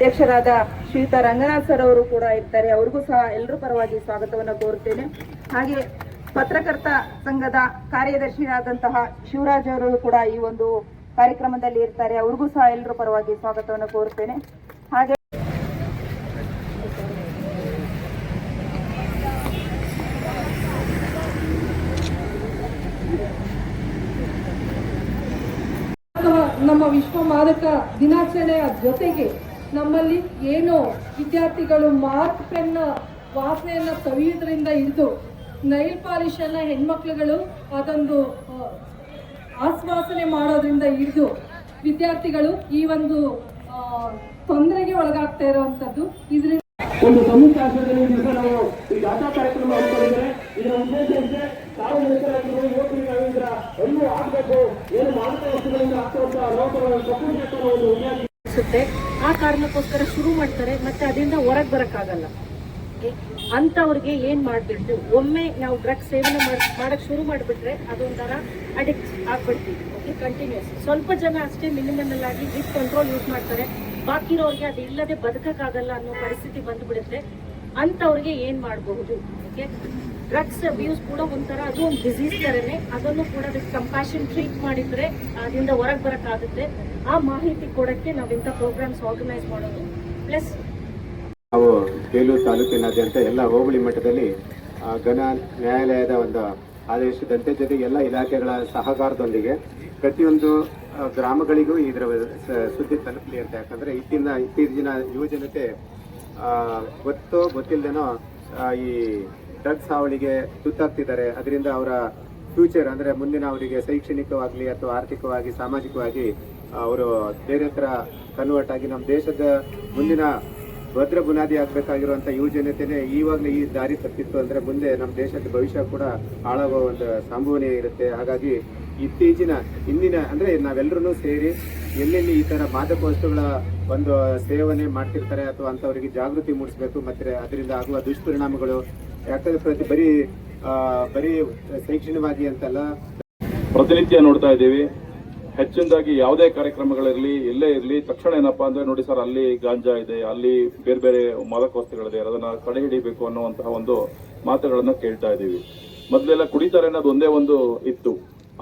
ಅಧ್ಯಕ್ಷರಾದ ಶ್ರೀಯುತ ರಂಗನಾಥ್ ಸರ್ ಅವರು ಕೂಡ ಇರ್ತಾರೆ. ಅವ್ರಿಗೂ ಸಹ ಎಲ್ಲರೂ ಪರವಾಗಿ ಸ್ವಾಗತವನ್ನು ಕೋರುತ್ತೇನೆ. ಹಾಗೆ ಪತ್ರಕರ್ತ ಸಂಘದ ಕಾರ್ಯದರ್ಶಿಯಾದಂತಹ ಶಿವರಾಜ್ ಅವರು ಕೂಡ ಈ ಒಂದು ಕಾರ್ಯಕ್ರಮದಲ್ಲಿ ಇರ್ತಾರೆ. ಅವ್ರಿಗೂ ಸಹ ಎಲ್ಲರೂ ಪರವಾಗಿ ಸ್ವಾಗತವನ್ನು ಕೋರುತ್ತೇನೆ. ಹಾಗೆ ನಮ್ಮ ವಿಶ್ವ ಮಾದಕ ದಿನಾಚರಣೆಯ ಜೊತೆಗೆ ನಮ್ಮಲ್ಲಿ ಏನು ವಿದ್ಯಾರ್ಥಿಗಳು ಮಾರ್ಕ್ ಪೆನ್ನ, ವಾಸನೆಯನ್ನು ಕವಿಯೋದ್ರಿಂದ ಹಿಡಿದು ನೈಲ್ ಪಾಲಿಶ್ ಅನ್ನ ಹೆಣ್ಮಕ್ಳುಗಳು ಅದೊಂದು ಆಸ್ವಾಸನೆ ಮಾಡೋದ್ರಿಂದ ಹಿಡಿದು ವಿದ್ಯಾರ್ಥಿಗಳು ಈ ಒಂದು ತೊಂದರೆಗೆ ಒಳಗಾಗ್ತಾ ಇರುವಂತದ್ದು. ಇದರಿಂದ ಒಂದು ಸಮೂಹ ದಿವಸ ನಾವು ಈ ದಾಖಾ ಕಾರ್ಯಕ್ರಮ ಹಮ್ಮಿಕೊಂಡಿದ್ರೆ ಇದರ ಉದ್ದೇಶ ಇದ್ರೆ ಸಾರ್ವಜನಿಕರಾಗಿರುವ ಯುವಕರಿಗಾಗಿದ್ರ ಎಲ್ಲೂ ಆಗಬೇಕು. ಏನು ಮಾದಕ ವಸ್ತುಗಳಿಂದ ಆಗ್ತಾ ಅನ್ನೋ ಒಂದು ಆ ಕಾರಣಕ್ಕೋಸ್ಕರ ಶುರು ಮಾಡ್ತಾರೆ, ಮತ್ತೆ ಅದರಿಂದ ಹೊರಗೆ ಬರಕ್ಕಾಗಲ್ಲ. ಅಂತವ್ರಿಗೆ ಏನ್ ಮಾಡ್ಬಿಟ್ಟು, ಒಮ್ಮೆ ನಾವು ಡ್ರಗ್ಸ್ ಸೇವನೆ ಮಾಡಿ, ಮಾಡಕ್ ಶುರು ಮಾಡಿಬಿಟ್ರೆ ಅದೊಂಥರ ಅಡಿಕ್ಟ್ ಆಗ್ಬಿಡ್ತೀವಿ. ಕಂಟಿನ್ಯೂಸ್ ಸ್ವಲ್ಪ ಜನ ಅಷ್ಟೇ ಮಿನಿಮಲ್ ಆಗಿ ವಿತ್ ಕಂಟ್ರೋಲ್ ಯೂಸ್ ಮಾಡ್ತಾರೆ. ಬಾಕಿ ಇರೋರಿಗೆ ಅದು ಇಲ್ಲದೆ ಬದುಕಕ್ಕಾಗಲ್ಲ ಅನ್ನೋ ಪರಿಸ್ಥಿತಿ ಬಂದ್ಬಿಡುತ್ತೆ. ಅಂತವ್ರಿಗೆ ಏನ್ ಮಾಡಬಹುದು? ಓಕೆ ಡ್ರಗ್ಸ್ ಅಬ್ಯೂಸ್ ಕೂಡ ಒಂಥರ ಅದು ಒಂದು ಡಿಸೀಸ್ ತರನೇ ಅದನ್ನು ಕೂಡ ಅದಕ್ಕೆ ಕಂಪ್ಯಾಷನ್ ಟ್ರೀಟ್ ಮಾಡಿದ್ರೆ ಅದರಿಂದ ಹೊರಗೆ ಬರೋಕ್ಕಾಗುತ್ತೆ. ಆ ಮಾಹಿತಿ ಕೊಡಕ್ಕೆ ಇಂಥ ಪ್ರೋಗ್ರಾಮ್ಸ್ ಆರ್ಗನೈಸ್ ಮಾಡೋದು. ಪ್ಲಸ್ ನಾವು ಬೇಲೂರು ತಾಲೂಕಿನಾದ್ಯಂತ ಎಲ್ಲ ಹೋಬಳಿ ಮಟ್ಟದಲ್ಲಿ ಘನ ನ್ಯಾಯಾಲಯದ ಒಂದು ಆದೇಶದಂತೆ ಜೊತೆಗೆ ಎಲ್ಲ ಇಲಾಖೆಗಳ ಸಹಕಾರದೊಂದಿಗೆ ಪ್ರತಿಯೊಂದು ಗ್ರಾಮಗಳಿಗೂ ಇದರ ಸುದ್ದಿ ತಲುಪಲಿ ಅಂತ. ಯಾಕಂದ್ರೆ ಇತ್ತಿನ ಇತ್ತೀಚಿನ ಯುವಜನತೆ ಗೊತ್ತೋ ಗೊತ್ತಿಲ್ಲದೇನೋ ಈ ಡ್ರಗ್ಸ್ ಹಾವಳಿಗೆ ತುತ್ತಾಗ್ತಿದ್ದಾರೆ. ಅದರಿಂದ ಅವರ ಫ್ಯೂಚರ್ ಅಂದರೆ ಮುಂದಿನ ಅವರಿಗೆ ಶೈಕ್ಷಣಿಕವಾಗಲಿ ಅಥವಾ ಆರ್ಥಿಕವಾಗಿ, ಸಾಮಾಜಿಕವಾಗಿ ಅವರು ಬೇರೆ ಥರ ಕನ್ವರ್ಟ್ ಆಗಿ ನಮ್ಮ ದೇಶದ ಮುಂದಿನ ಭದ್ರ ಬುನಾದಿ ಆಗಬೇಕಾಗಿರುವಂಥ ಯುವ ಜನತೆನೆ ಈವಾಗಲೇ ಈ ದಾರಿ ತಪ್ಪಿತ್ತು ಅಂದರೆ ಮುಂದೆ ನಮ್ಮ ದೇಶದ ಭವಿಷ್ಯ ಕೂಡ ಹಾಳಾಗುವ ಒಂದು ಸಂಭವನೆ ಇರುತ್ತೆ. ಹಾಗಾಗಿ ಇತ್ತೀಚಿನ ಇಂದಿನ ಅಂದರೆ ನಾವೆಲ್ಲರೂ ಸೇರಿ ಎಲ್ಲೆಲ್ಲಿ ಈ ಥರ ಮಾದಕ ವಸ್ತುಗಳ ಒಂದು ಸೇವನೆ ಮಾಡ್ತಿರ್ತಾರೆ ಅಥವಾ ಅಂಥವರಿಗೆ ಜಾಗೃತಿ ಮೂಡಿಸಬೇಕು, ಮತ್ತೆ ಅದರಿಂದ ಆಗುವ ದುಷ್ಪರಿಣಾಮಗಳು ಯಾಕಂದ್ರೆ ಪ್ರತಿ ಬರೀ ಬರೀ ಶೈಕ್ಷಣಿಕವಾಗಿ ಅಂತಲ್ಲ. ಪ್ರತಿನಿತ್ಯ ನೋಡ್ತಾ ಇದ್ದೀವಿ. ಹೆಚ್ಚಿನದಾಗಿ ಯಾವುದೇ ಕಾರ್ಯಕ್ರಮಗಳಿರಲಿ ಎಲ್ಲೇ ಇರಲಿ, ತಕ್ಷಣ ಏನಪ್ಪಾ ಅಂದ್ರೆ ನೋಡಿ ಸರ್, ಅಲ್ಲಿ ಗಾಂಜಾ ಇದೆ, ಅಲ್ಲಿ ಬೇರೆ ಬೇರೆ ಮಾದಕ ವಸ್ತುಗಳಿದೆ ಅದನ್ನ ತಡೆ ಹಿಡಿಬೇಕು ಅನ್ನುವಂತಹ ಒಂದು ಮಾತುಗಳನ್ನು ಕೇಳ್ತಾ ಇದ್ದೀವಿ. ಮೊದಲೆಲ್ಲ ಕುಡಿತಾರೆ ಅನ್ನೋದು ಒಂದೇ ಒಂದು ಇತ್ತು.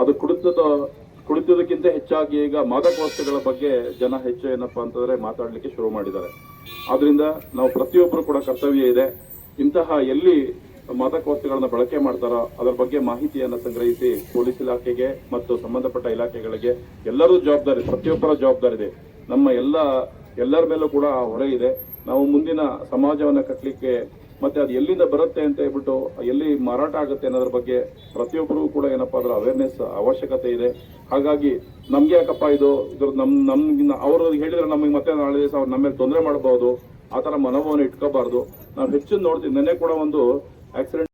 ಅದು ಕುಡಿತದ, ಕುಡಿತದಕ್ಕಿಂತ ಹೆಚ್ಚಾಗಿ ಈಗ ಮಾದಕ ವಸ್ತುಗಳ ಬಗ್ಗೆ ಜನ ಹೆಚ್ಚು ಏನಪ್ಪಾ ಅಂತಂದ್ರೆ ಮಾತಾಡಲಿಕ್ಕೆ ಶುರು ಮಾಡಿದ್ದಾರೆ. ಆದ್ರಿಂದ ನಾವು ಪ್ರತಿಯೊಬ್ಬರು ಕೂಡ ಕರ್ತವ್ಯ ಇದೆ. ಇಂತಹ ಎಲ್ಲಿ ಮಾದಕ ವಸ್ತುಗಳನ್ನ ಬಳಕೆ ಮಾಡ್ತಾರೋ ಅದರ ಬಗ್ಗೆ ಮಾಹಿತಿಯನ್ನು ಸಂಗ್ರಹಿಸಿ ಪೊಲೀಸ್ ಇಲಾಖೆಗೆ ಮತ್ತು ಸಂಬಂಧಪಟ್ಟ ಇಲಾಖೆಗಳಿಗೆ ಎಲ್ಲರೂ ಜವಾಬ್ದಾರಿ, ಪ್ರತಿಯೊಬ್ಬರ ಜವಾಬ್ದಾರಿ ಇದೆ. ನಮ್ಮ ಎಲ್ಲ, ಎಲ್ಲರ ಮೇಲೂ ಕೂಡ ಹೊರೆ ಇದೆ. ನಾವು ಮುಂದಿನ ಸಮಾಜವನ್ನು ಕಟ್ಟಲಿಕ್ಕೆ ಮತ್ತೆ ಅದು ಎಲ್ಲಿಂದ ಬರುತ್ತೆ ಅಂತ ಹೇಳ್ಬಿಟ್ಟು ಎಲ್ಲಿ ಮಾರಾಟ ಆಗುತ್ತೆ ಅನ್ನೋದ್ರ ಬಗ್ಗೆ ಪ್ರತಿಯೊಬ್ಬರಿಗೂ ಕೂಡ ಏನಪ್ಪ ಅದರ ಅವೇರ್ನೆಸ್ ಅವಶ್ಯಕತೆ ಇದೆ. ಹಾಗಾಗಿ ನಮ್ಗೆ ಯಾಕಪ್ಪ ಇದು ಇದ್ರ ನಮ್, ನಮ್ಗಿನ್ನ ಅವರು ಹೇಳಿದ್ರೆ ನಮಗೆ ಮತ್ತೆ ನಾಳೆ ದಿವಸ ಅವ್ರು ನಮ್ಮ ಮೇಲೆ ತೊಂದರೆ ಮಾಡಬಹುದು. ಆ ಥರ ಮನೋಭಾವನೆ ಇಟ್ಕೋಬಾರ್ದು. ನಾವು ಹೆಚ್ಚು ನೋಡ್ತೀವಿ ನೆನ್ನೆ ಕೂಡ ಒಂದು ಆಕ್ಸಿಡೆಂಟ್